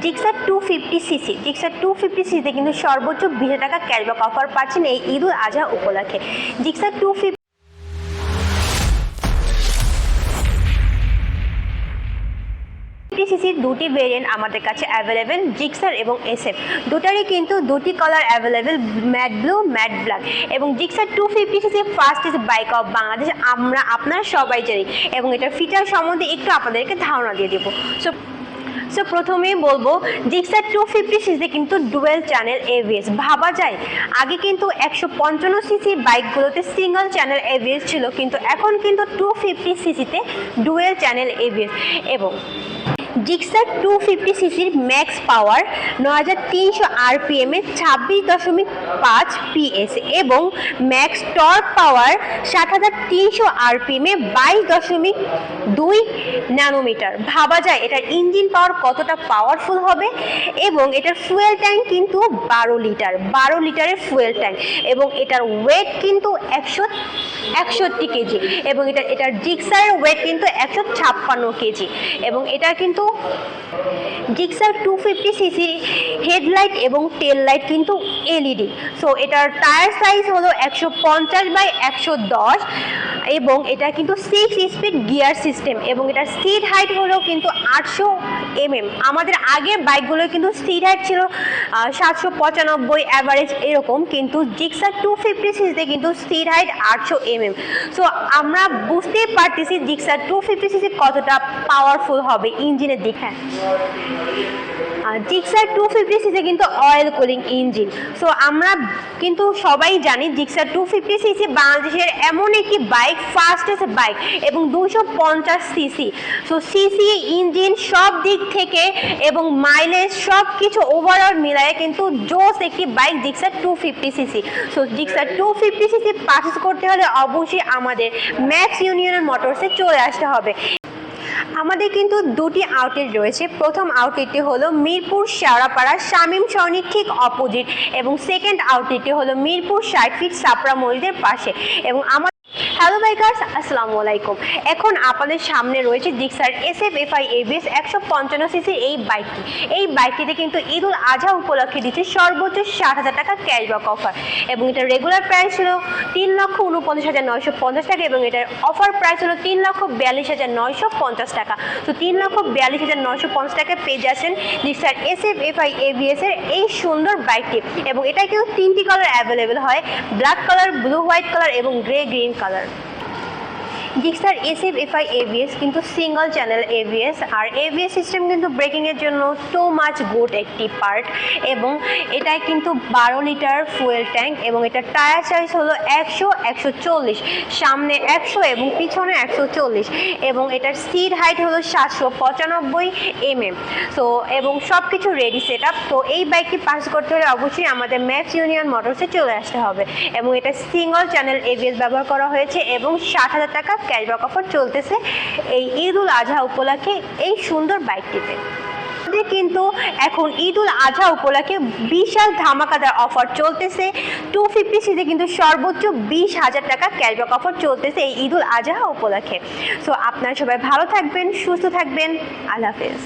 Gixxer two fifty CC Gixxer two fifty সিসিতে কিন্তু সর্বোচ্চ বিশ টাকা ক্যাশব্যাক অফার পাচ্ছেন এই ঈদ উল আজহা উপলক্ষে। জিক্সার টু ফিফটি সিসির দুটি ভেরিয়েন্ট আমাদের কাছে অ্যাভেলেবেল জিক্সার এবং এসএফ দুটারই কিন্তু দুটি colour available matte blue matte black এবং Gixxer two fifty CC first is bike of Bangladesh আমরা, আপনারা সবাই জানি। এবং এটার ফিচার সম্বন্ধে একটু আপনাদেরকে ধারণা দিয়ে দেবো। সো সো প্রথমেই বলব জিক্সার টু ফিফটি সিসি কিন্তু ডুয়েল চ্যানেল এভিএস ভাবা যায়, আগে কিন্তু একশো পঞ্চান্ন সিসি বাইকগুলোতে সিঙ্গল চ্যানেল এভিএস ছিল, কিন্তু এখন কিন্তু টু ফিফটি সিসিতে ডুয়েল চ্যানেল এভিএস এবং জিক্সার টু ফিফটি সিসির ম্যাক্স পাওয়ার ন হাজার তিনশো আরপিএমে ছাব্বিশ দশমিক পাঁচ পিএস এবং ম্যাক্স টর্ক পাওয়ার সাত হাজার তিনশো আরপিএমে বাইশ দশমিক দুই ন্যানোমিটার ভাবা যায় এটার ইঞ্জিন পাওয়ার কতটা পাওয়ারফুল হবে, এবং এটার ফুয়েল ট্যাঙ্ক কিন্তু বারো লিটার বারো লিটারের ফুয়েল ট্যাঙ্ক এবং এটার ওয়েট কিন্তু একশো, একষট্টি কেজি, এবং এটা এটার জিক্সারের ওয়েট কিন্তু একশো ছাপ্পান্ন কেজি, এবং এটা কিন্তু Gixxer two fifty CC headlight এবং টেল লাইট কিন্তু এলইডি সো এটার টায়ার সাইজ হলো একশো পঞ্চাশ বাই একশো দশ। এবং এটা কিন্তু সিক্স স্পিড গিয়ার সিস্টেম এবং এটার সিট হাইট হলো কিন্তু আটশো এমএম আমাদের আগের বাইকগুলো কিন্তু সিট হাইট ছিল সাতশো পঁচানব্বই অ্যাভারেজ এরকম, কিন্তু জিক্সার টু ফিফটি সিসিতে কিন্তু সিট হাইট আটশো এমএম সো আমরা বুঝতেই পারতেছি জিক্সার টু ফিফটি সিসি কতটা পাওয়ারফুল হবে ইঞ্জিনের দিক। হ্যাঁ। জিক্সার টু ফিফটি সিসি কিন্তু অয়েল কুলিং ইঞ্জিন সো আমরা কিন্তু সবাই জানি জিক্সার টু ফিফটি সিসি বাংলাদেশের এমন একটি বাইক ফাস্টেস্ট বাইক এবং দুশো পঞ্চাশ সিসি সো সিসি ইঞ্জিন সব দিক থেকে এবং মাইলেজ সব কিছু ওভারঅল মিলায়ে কিন্তু জোস একটি bike Gixxer two fifty CC so Gixxer two fifty CC purchase করতে হলে অবশ্যই আমাদের ম্যাক্স ইউনিয়নের মোটরসে চলে আসতে হবে। আমাদের কিন্তু দুটি আউটলেট রয়েছে। প্রথম আউটলেটটি হলো মিরপুর শেওড়াপাড়া শামীম সরণির ঠিক অপোজিট এবং সেকেন্ড আউটলেটটি হলো মিরপুর ষাট ফিট সাপড়া মসজিদের পাশে। এবং আমার হ্যালো বাইকার্স আসসালামু আলাইকুম এখন আপনাদের সামনে রয়েছে Gixxer S F F I ABS একশো পঞ্চান্ন সিসির এই বাইকটি। এই বাইকটিতে কিন্তু ঈদ উল আজহা উপলক্ষে দিচ্ছে সর্বোচ্চ ষাট হাজার টাকা ক্যাশব্যাক অফার এবং এটা রেগুলার প্রাইস ছিল তিন লক্ষ উনপঞ্চাশ হাজার নয়শো পঞ্চাশ টাকা এবং এটার অফার প্রাইস হলো তিন লক্ষ বিয়াল্লিশ হাজার নয়শো পঞ্চাশ টাকা। তো তিন লক্ষ বিয়াল্লিশ হাজার নয়শো পঞ্চাশ টাকায় পেয়ে যাচ্ছেন Gixxer S F F I ABS এর এই সুন্দর বাইকটি এবং এটা কিন্তু তিনটি কালার অ্যাভেলেবেল হয়। Black colour blue white colour এবং grey green colour Gixxer SF FI ABS কিন্তু সিঙ্গল চ্যানেল এভিএস আর এভিএস সিস্টেম কিন্তু ব্রেকিংয়ের জন্য টু মাচ গুড একটি পার্ট এবং এটায় কিন্তু বারো লিটার ফুয়েল ট্যাঙ্ক এবং এটা টায়ার সাইজ হলো একশো একশো চল্লিশ, সামনে একশো এবং পিছনে একশো চল্লিশ, এবং এটার সিট হাইট হলো সাতশো পঁচানব্বই এম এম সো এবং সব কিছু রেডি সেট আপ তো এই বাইকটি পাস করতে হলে অবশ্যই আমাদের ম্যাক্স ইউনিয়ন মোটরসে চলে আসতে হবে, এবং এটা সিঙ্গল চ্যানেল এভিএস ব্যবহার করা হয়েছে, এবং ষাট হাজার টাকা ক্যাশব্যাক অফার চলতেছে। এই ঈদ উল আজহা উপলক্ষে এই সুন্দর বাইকটিতে। কিন্তু এখন ঈদ উল আজহা উপলক্ষে বিশাল ধামাকাদার অফার চলতেছে। টু ফিফটি সিতে কিন্তু সর্বোচ্চ বিশ হাজার টাকা ক্যাশব্যাক অফার চলতেছে এই ঈদ উল আজহা উপলক্ষে। সো আপনারা সবাই ভালো থাকবেন, সুস্থ থাকবেন। আল্লাহ হাফেজ।